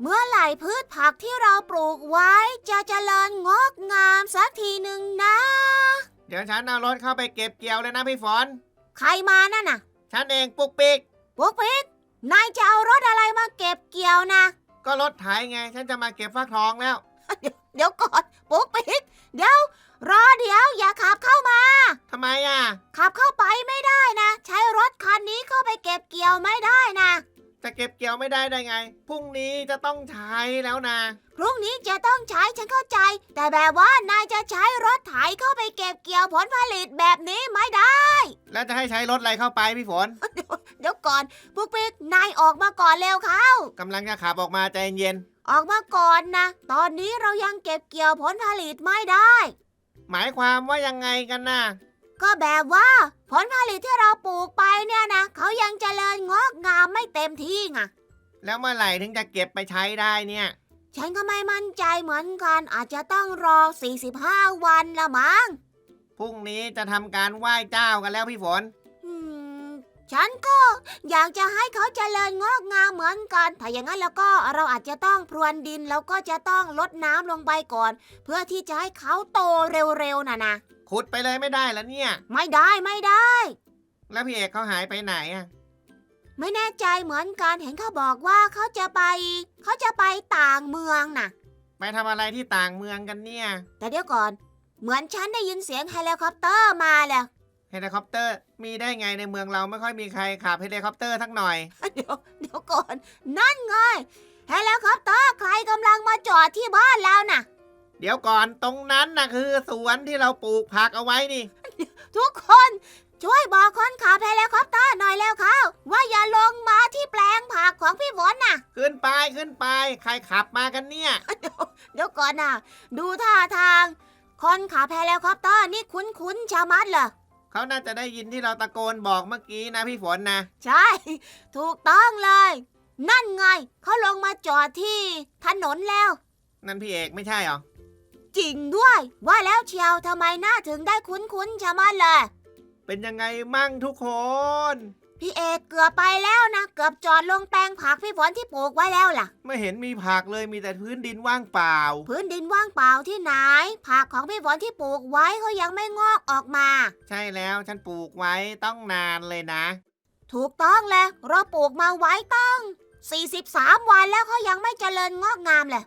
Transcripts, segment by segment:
เมื่อไหร่พืชผักที่เราปลูกไว้จะเจริญงอกงามสักทีหนึ่งนะ เดี๋ยวฉันเอารถเข้าไปเก็บเกี่ยวเลยนะพี่ฝน ใครมานั่นน่ะฉันเองปุกปิก ปุ๊กปิ๊กนายจะเอารถอะไรมาเก็บเกี่ยวนะ ก็รถไถไง ฉันจะมาเก็บฟักทองแล้ว เดี๋ยวก่อนปุ๊กปิ๊กเดี๋ยว รอเดี๋ยวอย่าขับเข้ามา ทำไมอะ ขับเข้าไปไม่ได้นะ ใช้รถคันนี้เข้าไปเก็บเกี่ยวไม่ได้นะ จะเก็บเกี่ยวไม่ได้ได้ไง พรุ่งนี้จะต้องใช้แล้วนะ พรุ่งนี้จะต้องใช้ฉันเข้าใจ แต่แบบว่านายจะใช้รถไถเข้าไปเก็บเกี่ยวผลผลิตแบบนี้ไม่ได้ แล้วจะให้ใช้รถอะไรเข้าไปพี่ฝนเดี๋ยวก่อนปุ๊กปิ๊กนายออกมาก่อนเร็วเข้ากำลังจะขับออกมาใจเย็นออกมาก่อนนะ ตอนนี้เรายังเก็บเกี่ยวผลผลิตไม่ได้ๆหมายความว่ายังไงกันนะ ก็แบบว่า ผลผลิตที่เราปลูกไปเนี่ยนะเขายังเจริญงอกงามไม่เต็มที่ไงแล้วเมื่อไหร่ถึงจะเก็บไปใช้ได้เนี่ย ฉันก็ไม่มั่นใจเหมือนกันอาจจะต้องรอ 45 วันละมั้งพรุ่งนี้จะทำการไหว้เจ้ากันแล้วพี่ฝนอืมฉันก็อยากจะให้เขาเจริญงอกงามเหมือนกัน ถ้าอย่างนั้นแล้วก็เราอาจจะต้องพรวนดินแล้วก็จะต้องลดน้ำลงไปก่อน เพื่อที่จะให้เขาโตเร็วๆนะนะ ขุดไปเลยไม่ได้แล้วเนี่ย ไม่ได้ไม่ได้ แล้วพี่เอกเขาหายไปไหนอะไม่แน่ใจเหมือนกันเห็นเขาบอกว่าเขาจะไป เขาจะไปต่างเมืองน่ะ ไปทำอะไรที่ต่างเมืองกันเนี่ย แต่เดี๋ยวก่อน เหมือนฉันได้ยินเสียงเฮลิคอปเตอร์มาแล้ว เฮลิคอปเตอร์มีได้ไงในเมืองเราไม่ค่อยมีใครขับเฮลิคอปเตอร์สักหน่อย เดี๋ยวเดี๋ยวก่อน นั่นไงเฮลิคอปเตอร์ใครกำลังมาจอดที่บ้านแล้วน่ะเดี๋ยวก่อนตรงนั้นนะคือสวนที่เราปลูกผักเอาไว้นี่ ทุกคนช่วยบอกคนขับเฮลิคอปเตอร์หน่อยแล้วเขาว่าอย่าลงมาที่แปลงผักของพี่ฝนน่ะ ขึ้นไปขึ้นไป ใครขับมากันเนี่ย เดี๋ยวก่อนน่ะ ดูท่าทาง คนขับเฮลิคอปเตอร์นี่คุ้นๆชะมัดเลยเขาน่าจะได้ยินที่เราตะโกนบอกเมื่อกี้นะพี่ฝนนะ ใช่ ถูกต้องเลย นั่นไงเขาลงมาจอดที่ถนนแล้ว นั่นพี่เอกไม่ใช่เหรอ จริงด้วย ว่าแล้วเชียวทำไมหน้าถึงได้คุ้นๆชะมัดเลย เป็นยังไงมั่งทุกคน พี่เอกเกือบไปแล้วนะ เกือบจอดลงแปลงผักพี่ฝนที่ปลูกไว้แล้วล่ะ ไม่เห็นมีผักเลยมีแต่พื้นดินว่างเปล่า พื้นดินว่างเปล่าที่ไหน ผักของพี่ฝนที่ปลูกไว้เขายังไม่งอกออกมา ใช่แล้วฉันปลูกไว้ต้องนานเลยนะ ถูกต้องเลยเราปลูกมาไว้ต้อง 43 วันแล้วเขายังไม่เจริญงอกงามเลย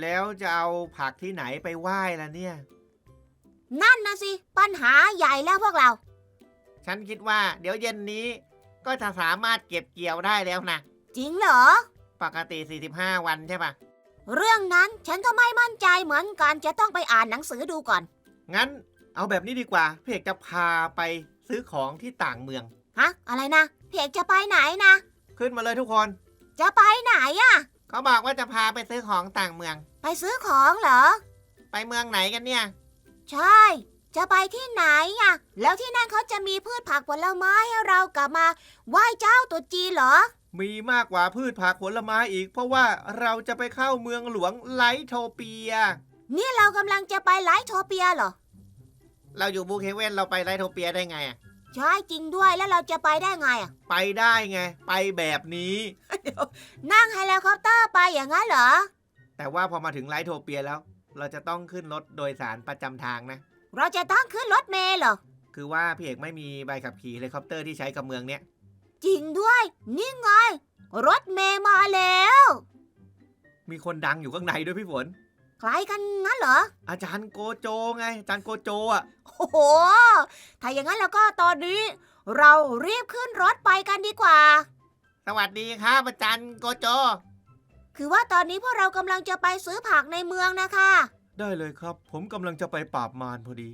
แล้วจะเอาผักที่ไหนไปไหว้ล่ะเนี่ย นั่นนะสิ ปัญหาใหญ่แล้วพวกเรา ฉันคิดว่า เดี๋ยวเย็นนี้ ก็จะสามารถเก็บเกี่ยวได้แล้วนะ จริงเหรอ ปกติ 45 วันใช่ปะเรื่องนั้นฉันก็ไม่มั่นใจเหมือนกันจะต้องไปอ่านหนังสือดูก่อน งั้นเอาแบบนี้ดีกว่าพี่เอกจะพาไปซื้อของที่ต่างเมือง ฮะ อะไรนะพี่เอกจะไปไหนนะ ขึ้นมาเลยทุกคน จะไปไหนอะ เขาบอกว่าจะพาไปซื้อของต่างเมือง ไปซื้อของเหรอ ไปเมืองไหนกันเนี่ย ใช่ จะไปที่ไหนอะแล้วที่นั่นเขาจะมีพืชผักผลไม้ให้เรากลับมาไหว้เจ้าตรุษจีนเหรอ มีมากกว่าพืชผักผลไม้อีก เพราะว่าเราจะไปเข้าเมืองหลวงไลโทเปีย นี่เรากำลังจะไปไลท์โทเปียเหรอ เราอยู่บูเคเวนเราไปไลโทเปียได้ไงอะ ใช่จริงด้วยแล้วเราจะไปได้ไงอะไปได้ไง ไปแบบนี้ นั่งเฮลิคอปเตอร์ไปอย่างนั้นเหรอ แต่ว่าพอมาถึงไลโทเปียแล้ว เราจะต้องขึ้นรถโดยสารประจำทางนะ เราจะต้องขึ้นรถเมล์เหรอ คือว่าพี่เอกไม่มีใบขับขี่เฮลิคอปเตอร์ที่ใช้กับเมืองเนี้ยจริงด้วย นี่ไง รถเมล์มาแล้ว มีคนดังอยู่ข้างในด้วยพี่ฝน ใครกันงั้นเหรอ อาจารย์โกโจไง อาจารย์โกโจอะ โอ้โห ถ้าอย่างนั้นแล้วก็ตอนนี้ เรารีบขึ้นรถไปกันดีกว่า สวัสดีครับอาจารย์โกโจ คือว่าตอนนี้พวกเรากำลังจะไปซื้อผักในเมืองนะคะ ได้เลยครับ ผมกำลังจะไปปราบมารพอดี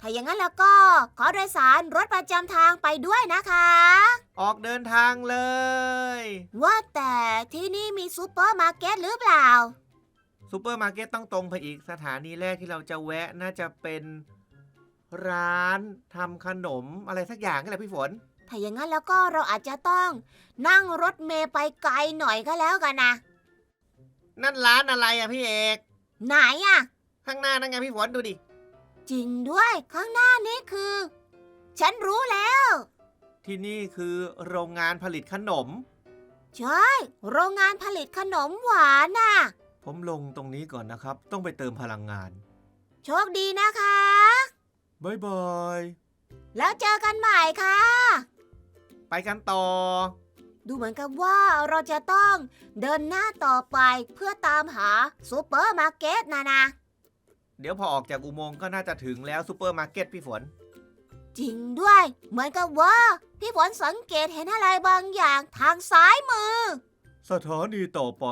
ถ้าอย่างนั้นแล้วก็ขอโดยสารรถประจำทางไปด้วยนะคะ ออกเดินทางเลย ว่าแต่ที่นี่มีซูเปอร์มาร์เก็ตหรือเปล่า ซูเปอร์มาร์เก็ตต้องตรงไปอีกสถานีแรกที่เราจะแวะน่าจะเป็นร้านทำขนมอะไรสักอย่างนี่แหละพี่ฝน ถ้าอย่างนั้นแล้วก็เราอาจจะต้องนั่งรถเมล์ไปไกลหน่อยก็แล้วกันนะ นั่นร้านอะไรอะพี่เอก ไหนอะข้างหน้านั่นไงพี่ฝนดูดิ จริงด้วยข้างหน้านี้คือ ฉันรู้แล้ว ที่นี่คือโรงงานผลิตขนม ใช่ โรงงานผลิตขนมหวานน่ะ ผมลงตรงนี้ก่อนนะครับ ต้องไปเติมพลังงาน โชคดีนะคะ บ๊ายบาย แล้วเจอกันใหม่ค่ะ ไปกันต่อ ดูเหมือนกับว่าเราจะต้องเดินหน้าต่อไปเพื่อตามหาซูเปอร์มาร์เก็ตนะนะ เดี๋ยวพอออกจากอุโมงค์ก็น่าจะถึงแล้วซูเปอร์มาร์เก็ตพี่ฝน จริงด้วย เหมือนกับว่าพี่ฝนสังเกตเห็นอะไรบางอย่างทางซ้ายมือ สถานีต่อไป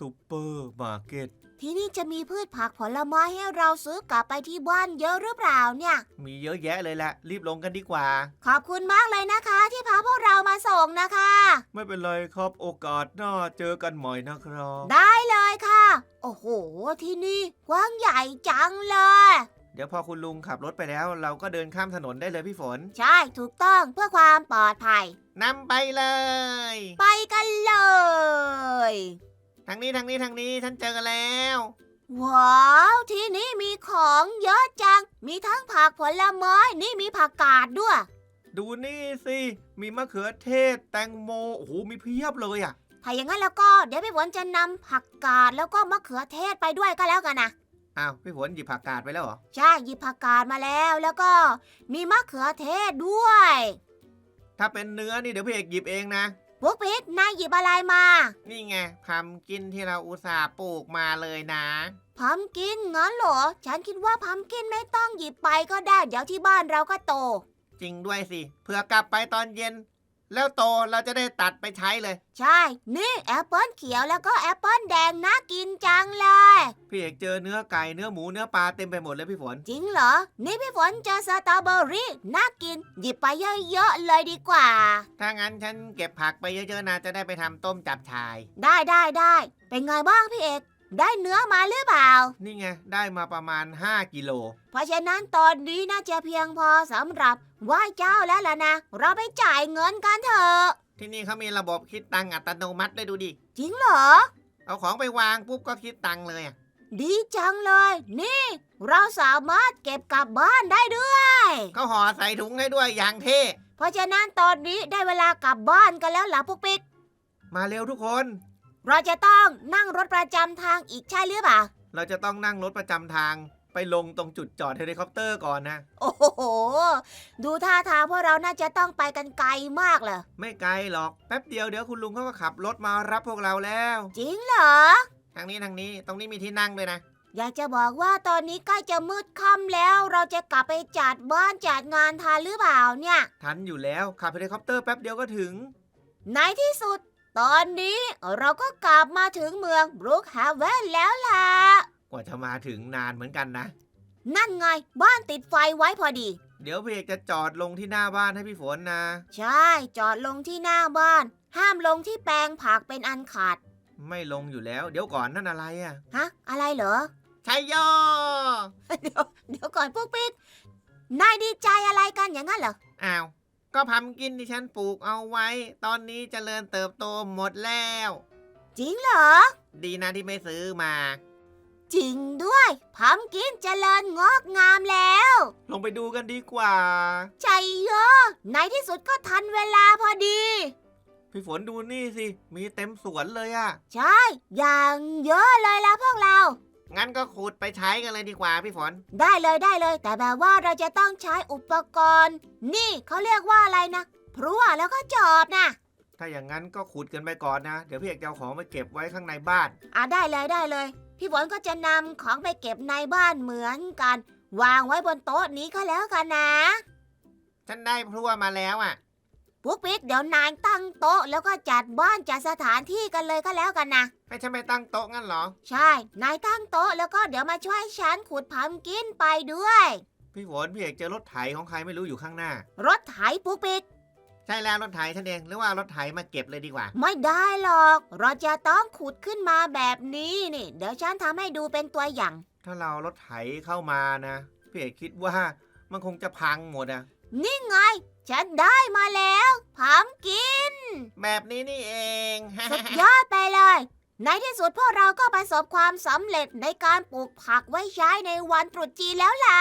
ซูเปอร์มาร์เก็ต ที่นี่จะมีพืชผักผลไม้ให้เราซื้อกลับไปที่บ้านเยอะหรือเปล่าเนี่ย มีเยอะแยะเลยแหละ รีบลงกันดีกว่า ขอบคุณมากเลยนะคะ ที่พาพวกเรามาส่งนะคะ ไม่เป็นไรครับโอกาสหน้าเจอกันใหม่นะครับ ได้เลยค่ะ โอ้โห ที่นี่กว้างใหญ่จังเลย เดี๋ยวพอคุณลุงขับรถไปแล้ว เราก็เดินข้ามถนนได้เลยพี่ฝนใช่ถูกต้องเพื่อความปลอดภัย นำไปเลย ไปกันเลย ทางนี้ทางนี้ทางนี้ฉันเจอกันแล้ว ว้าว ที่นี่มีของเยอะจัง มีทั้งผักผลไม้นี่มีผักกาดด้วย ดูนี่สิ มีมะเขือเทศ แตงโม โอ้โห มีเพียบเลยอะ ถ้าอย่างนั้นแล้วก็เดี๋ยวพี่ฝนจะนำผักกาดแล้วก็มะเขือเทศไปด้วยก็แล้วกันนะ อ้าว พี่ฝนหยิบผักกาดไปแล้วเหรอ ใช่ หยิบผักกาดมาแล้วแล้วก็มีมะเขือเทศด้วย ถ้าเป็นเนื้อนี่เดี๋ยวพี่เอกหยิบเองนะ พวกพิกนายหยิบอะไรมานี่ไงพัมกินที่เราอุตส่าห์ปลูกมาเลยนะ พัมกินงั้นเหรอ ฉันคิดว่าพัมกินไม่ต้องหยิบไปก็ได้ เดี๋ยวที่บ้านเราก็โต จริงด้วยสิเผื่อกลับไปตอนเย็น แล้วโตเราจะได้ตัดไปใช้เลย ใช่ นี่แอปเปิลเขียวแล้วก็แอปเปิลแดงน่ากินจังเลย พี่เอกเจอเนื้อไก่เนื้อหมูเนื้อปลาเต็มไปหมดเลยพี่ฝน จริงเหรอ นี่พี่ฝนเจอสตรอเบอรี่น่ากิน หยิบไปเยอะๆเลยดีกว่า ถ้างั้นฉันเก็บผักไปเยอะๆนะจะได้ไปทำต้มจับชาย ได้ได้ได้เป็นไงบ้างพี่เอก ได้เนื้อมาหรือเปล่า นี่ไงได้มาประมาณ 5 กิโล เพราะฉะนั้นตอนนี้น่าจะเพียงพอสำหรับ ไหว้เจ้าแล้วล่ะนะ เราไปจ่ายเงินกันเถอะที่นี่เขามีระบบคิดตังค์อัตโนมัติด้วยดูดิ จริงเหรอ เอาของไปวางปุ๊บก็คิดตังค์เลยอะดีจังเลย นี่ เราสามารถเก็บกลับบ้านได้ด้วย เขาห่อใส่ถุงให้ด้วยอย่างเท่ เพราะฉะนั้นตอนนี้ได้เวลากลับบ้านกันแล้วล่ะพวกปิ๊ก มาเร็วทุกคน เราจะต้องนั่งรถประจำทางอีกใช่หรือเปล่า เราจะต้องนั่งรถประจำทาง ไปลงตรงจุดจอดเฮลิคอปเตอร์ก่อนนะ โอ้โห ดูท่าทางพวกเราน่าจะต้องไปกันไกลมากเลย ไม่ไกลหรอก แป๊บเดียวเดี๋ยวคุณลุงเขาก็ขับรถมารับพวกเราแล้ว จริงเหรอ ทางนี้ทางนี้ตรงนี้มีที่นั่งด้วยนะ อยากจะบอกว่าตอนนี้ใกล้จะมืดค่ำแล้ว เราจะกลับไปจัดบ้านจัดงานทันหรือเปล่าเนี่ย ทันอยู่แล้วขับเฮลิคอปเตอร์แป๊บเดียวก็ถึง ในที่สุด ตอนนี้เราก็กลับมาถึงเมืองบรูคฮาเวนแล้วล่ะ กว่าจะมาถึงนานเหมือนกันนะ นั่นไง บ้านติดไฟไว้พอดี เดี๋ยวพี่เอกจะจอดลงที่หน้าบ้านให้พี่ฝนนะ ใช่ จอดลงที่หน้าบ้าน ห้ามลงที่แปลงผักเป็นอันขาด ไม่ลงอยู่แล้ว เดี๋ยวก่อนนั่นอะไรอะฮะ อะไรเหรอ ชัยโยเดี๋ยวเดี๋ยวก่อนพวกปิ๊กนายดีใจอะไรกันอย่างนั้นเหรอ อ้าว ก็พัมกินที่ฉันปลูกเอาไว้ ตอนนี้เจริญเติบโตหมดแล้ว จริงเหรอ ดีนะที่ไม่ซื้อมา จริงด้วยพัมกินเจริญงอกงามแล้ว ลงไปดูกันดีกว่า ใจเยอะในที่สุดก็ทันเวลาพอดี พี่ฝนดูนี่สิ มีเต็มสวนเลยอะใช่ อย่างเยอะเลยละพวกเรา งั้นก็ขุดไปใช้กันเลยดีกว่าพี่ฝน ได้เลยได้เลย แต่แบบว่าเราจะต้องใช้อุปกรณ์ นี่เขาเรียกว่าอะไรนะพรั่วแล้วก็จอบนะถ้าอย่างนั้นก็ขุดกันไปก่อนนะ เดี๋ยวพี่เอกจะเอาของไปเก็บไว้ข้างในบ้าน อะได้เลยได้เลย พี่ฝนก็จะนำของไปเก็บในบ้านเหมือนกัน วางไว้บนโต๊ะนี้ก็แล้วกันนะ ฉันได้พลั่วมาแล้วอะปุ๊กปิ๊กเดี๋ยวนายตั้งโต๊ะแล้วก็จัดบ้านจัดสถานที่กันเลยก็แล้วกันนะ ให้ฉันไปตั้งโต๊ะงั้นเหรอ ใช่ นายตั้งโต๊ะแล้วก็เดี๋ยวมาช่วยฉันขุดพัมกินไปด้วย พี่ฝนพี่เอกเจอรถไถของใครไม่รู้อยู่ข้างหน้า รถไถปุ๊กปิ๊ก ใช่แล้วรถไถฉันเองหรือว่าเอารถไถมาเก็บเลยดีกว่า ไม่ได้หรอก เราจะต้องขุดขึ้นมาแบบนี้นี่ เดี๋ยวฉันทำให้ดูเป็นตัวอย่าง ถ้าเราเอารถไถเข้ามานะพี่เอกคิดว่ามันคงจะพังหมดอะนี่ไง ฉันได้มาแล้วพัมกิน แบบนี้นี่เอง สุดยอดไปเลย ในที่สุดพวกเราก็ประสบความสำเร็จในการปลูกผักไว้ใช้ในวันตรุษจีนแล้วล่ะ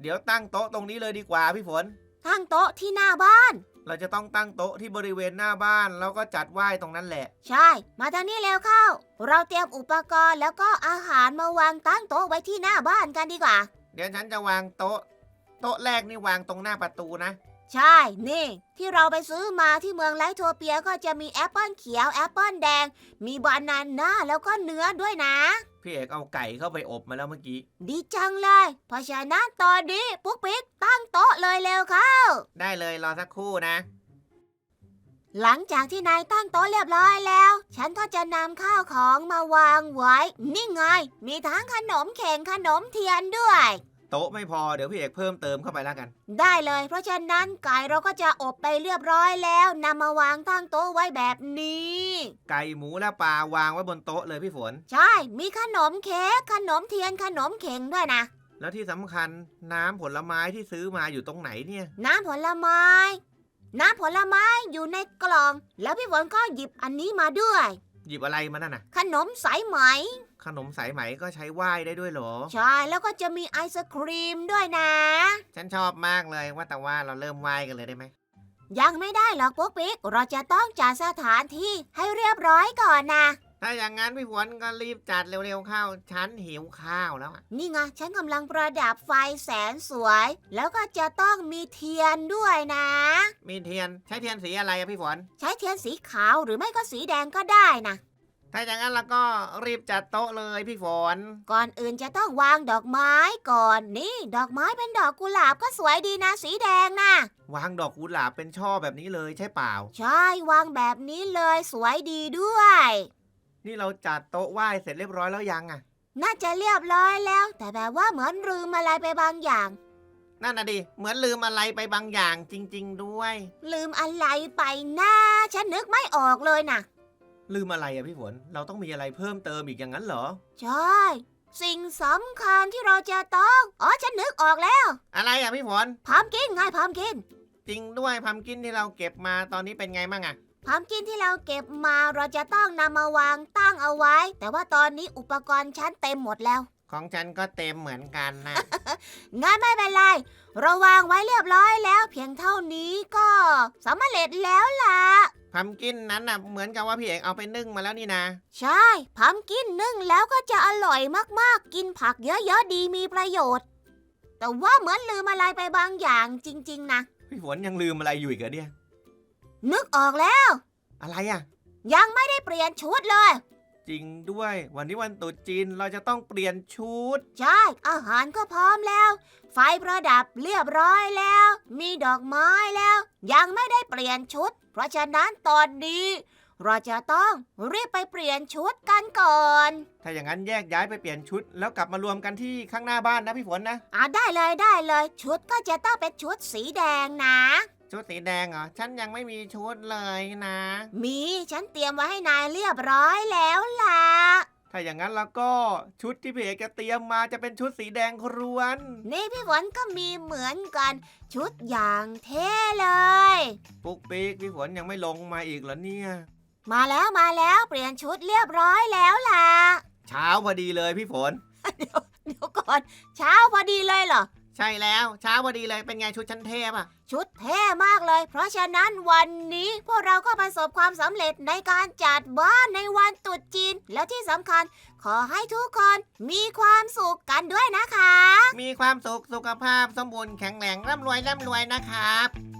เดี๋ยวตั้งโต๊ะตรงนี้เลยดีกว่าพี่ฝน ตั้งโต๊ะที่หน้าบ้าน เราจะต้องตั้งโต๊ะที่บริเวณหน้าบ้าน แล้วก็จัดไหว้ตรงนั้นแหละ ใช่ มาทางนี้เร็วเข้า เราเตรียมอุปกรณ์แล้วก็อาหารมาวางตั้งโต๊ะไว้ที่หน้าบ้านกันดีกว่า เดี๋ยวฉันจะวางโต๊ะ โต๊ะแรกนี่วางตรงหน้าประตูนะ ใช่ นี่ ที่เราไปซื้อมาที่เมืองไลโทเปียก็จะมีแอปเปิลเขียวแอปเปิลแดง มีบานาน่าแล้วก็เนื้อด้วยนะ พี่เอกเอาไก่เข้าไปอบมาแล้วเมื่อกี้ ดีจังเลย เพราะฉะนั้นตอนนี้ปุ๊กปิ๊กตั้งโต๊ะเลยเร็วเข้า ได้เลยรอสักครู่นะ หลังจากที่นายตั้งโต๊ะเรียบร้อยแล้ว ฉันก็จะนำข้าวของมาวางไว้ นี่ไง มีทั้งขนมเข่งขนมเทียนด้วย โต๊ะไม่พอเดี๋ยวพี่เอกเพิ่มเติมเข้าไปแล้วกัน ได้เลย เพราะฉะนั้นไก่เราก็จะอบไปเรียบร้อยแล้วนำมาวางตั้งโต๊ะไว้แบบนี้ ไก่หมูและปลาวางไว้บนโต๊ะเลยพี่ฝน ใช่ มีขนมเค้กขนมเทียนขนมเข่งด้วยนะ แล้วที่สำคัญน้ำผลไม้ที่ซื้อมาอยู่ตรงไหนเนี่ย น้ำผลไม้ น้ำผลไม้อยู่ในกล่อง แล้วพี่ฝนก็หยิบอันนี้มาด้วย หยิบอะไรมานั่นน่ะ ขนมสายไหม ขนมสายไหมก็ใช้ไหว้ได้ด้วยเหรอ ใช่ แล้วก็จะมีไอศครีมด้วยนะ ฉันชอบมากเลยว่าแต่ว่าเราเริ่มไหว้กันเลยได้ไหม ยังไม่ได้หรอกปุ๊กปิ๊ก เราจะต้องจัดสถานที่ให้เรียบร้อยก่อนนะ ถ้าอย่างนั้นพี่ฝนก็รีบจัดเร็วๆเข้า ฉันหิวข้าวแล้วอะนี่ไงฉันกำลังประดับไฟแสนสวย แล้วก็จะต้องมีเทียนด้วยนะ มีเทียนใช้เทียนสีอะไรอะพี่ฝน ใช้เทียนสีขาวหรือไม่ก็สีแดงก็ได้นะ ถ้าอย่างนั้นแล้วก็รีบจัดโต๊ะเลยพี่ฝน ก่อนอื่นจะต้องวางดอกไม้ก่อนนี่ ดอกไม้เป็นดอกกุหลาบก็สวยดีนะ สีแดงนะ วางดอกกุหลาบเป็นช่อแบบนี้เลยใช่เปล่า ใช่วางแบบนี้เลยสวยดีด้วย นี่เราจัดโต๊ะไหว้เสร็จเรียบร้อยแล้วยังอะน่าจะเรียบร้อยแล้ว แต่แบบว่าเหมือนลืมอะไรไปบางอย่าง นั่นน่ะดิ เหมือนลืมอะไรไปบางอย่างจริง ๆ ด้วย ลืมอะไรไปนะฉันนึกไม่ออกเลยนะลืมอะไรอะพี่ฝน เราต้องมีอะไรเพิ่มเติมอีกอย่างนั้นเหรอ ใช่ สิ่งสำคัญที่เราจะต้อง อ๋อ ฉันนึกออกแล้ว อะไรอะพี่ฝน พามกินไงพามกินจริงด้วยพัมกินที่เราเก็บมาตอนนี้เป็นไงมั่งอะพามกินที่เราเก็บมาเราจะต้องนำมาวางตั้งเอาไว้ แต่ว่าตอนนี้อุปกรณ์ฉันเต็มหมดแล้ว ของฉันก็เต็มเหมือนกันนะงั้นไม่เป็นไรเราวางไว้เรียบร้อยแล้ว เพียงเท่านี้ก็สำเร็จแล้วล่ะ พัมกินนั้นน่ะเหมือนกับว่าพี่เอกเอาไปนึ่งมาแล้วนี่นะ ใช่พามกินนึ่งแล้วก็จะอร่อยมากๆ กินผักเยอะๆดีมีประโยชน์ แต่ว่าเหมือนลืมอะไรไปบางอย่างจริง ๆ นะ พี่ฝนยังลืมอะไรอยู่อีกเหรอเนี่ย นึกออกแล้ว อะไรอะยังไม่ได้เปลี่ยนชุดเลย จริงด้วย วันนี้วันตรุษจีนเราจะต้องเปลี่ยนชุด ใช่ อาหารก็พร้อมแล้ว ไฟประดับเรียบร้อยแล้ว มีดอกไม้แล้ว ยังไม่ได้เปลี่ยนชุด เพราะฉะนั้นตอนนี้ เราจะต้องรีบไปเปลี่ยนชุดกันก่อน ถ้าอย่างนั้นแยกย้ายไปเปลี่ยนชุด แล้วกลับมารวมกันที่ข้างหน้าบ้านนะพี่ฝนนะ อะได้เลยได้เลย ชุดก็จะต้องเป็นชุดสีแดงนะ ชุดสีแดงเหรอ ฉันยังไม่มีชุดเลยนะ มีฉันเตรียมไว้ให้นายเรียบร้อยแล้วล่ะ ถ้าอย่างนั้นแล้วก็ชุดที่พี่เอกจะเตรียมมาจะเป็นชุดสีแดงครวน นี่พี่ฝนก็มีเหมือนกัน ชุดอย่างเท่เลย ปุ๊กปิ๊กพี่ฝนยังไม่ลงมาอีกเหรอเนี่ย มาแล้วมาแล้วเปลี่ยนชุดเรียบร้อยแล้วล่ะ เช้าพอดีเลยพี่ฝน เดี๋ยวก่อน เช้าพอดีเลยเหรอ ใช่แล้วเช้าพอดีเลยเป็นไงชุดชั้นเทพอะชุดเท่มากเลย เพราะฉะนั้นวันนี้พวกเราก็ประสบความสำเร็จในการจัดบ้านในวันตรุษจีน แล้วที่สำคัญ ขอให้ทุกคนมีความสุขกันด้วยนะคะ มีความสุขสุขภาพสมบูรณ์แข็งแรงร่ำรวยร่ำรวยนะครับ